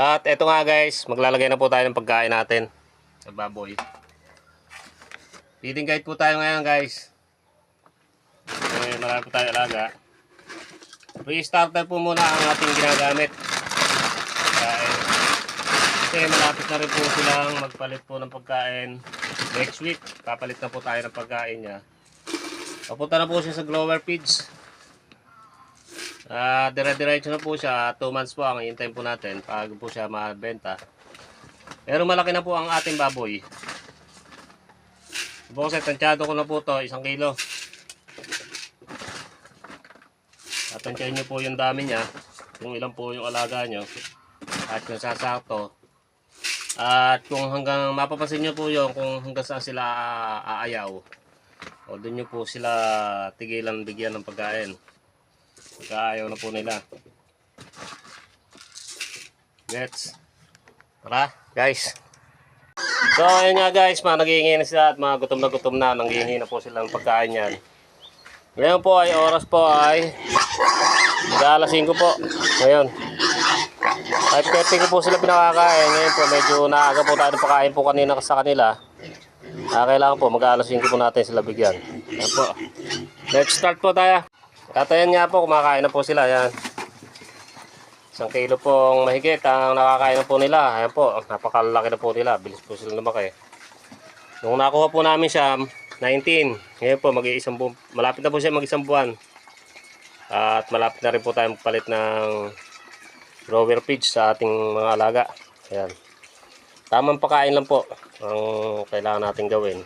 At eto nga guys, maglalagay na po tayo ng pagkain natin sa baboy. Feeding guide po tayo ngayon guys. Eh, marami po tayo alaga. Restarter po muna ang ating ginagamit. Pagkain. Kasi malapit na rin po silang magpalit po ng pagkain. Next week, papalit na po tayo ng pagkain niya. Papunta na po siya sa Glower Feeds. Ah, dire-diretso na po siya. 2 months po ang hintayin po natin pag po siya mabenta. Pero malaki na po ang ating baboy. Kasi tansyado ko na po to, isang kilo. Tansyahin nyo po yung dami niya. Kung ilan po yung alaga nyo. At kung sasakto. At kung hanggang mapapansin nyo po yung kung hanggang saan sila ah, aayaw. O doon nyo po sila tigilan bigyan ng pagkain. Pagka ayaw na po nila. Let's. Tara, guys. So, ayun nga guys, mga naghihingi na sila at mga gutom na gutom na. Nanghihingi na po sila ng pagkain yan. Ngayon po ay oras po ay alas 5 po. Ngayon. 5.30 ko po sila pinakakain. Ngayon po medyo naaga po tayo ng pagkain po kanina sa kanila. Ah, kailangan po mag-alas 5 po natin sila bigyan. Ayan po. Let's start po tayo. At ayan nga po, kumakain na po sila. Ayan. Isang kilo pong mahigit ang nakakain na po nila. Ayan po, napakalaki na po nila. Bilis po sila lumaki. Nung nakuha po namin siya, 19. Ngayon po, mag-iisang buwan. Malapit na po siya mag-isang buwan. At malapit na rin po tayo magpalit ng grower feeds sa ating mga alaga. Ayan. Tamang pakain lang po ang kailangan natin gawin.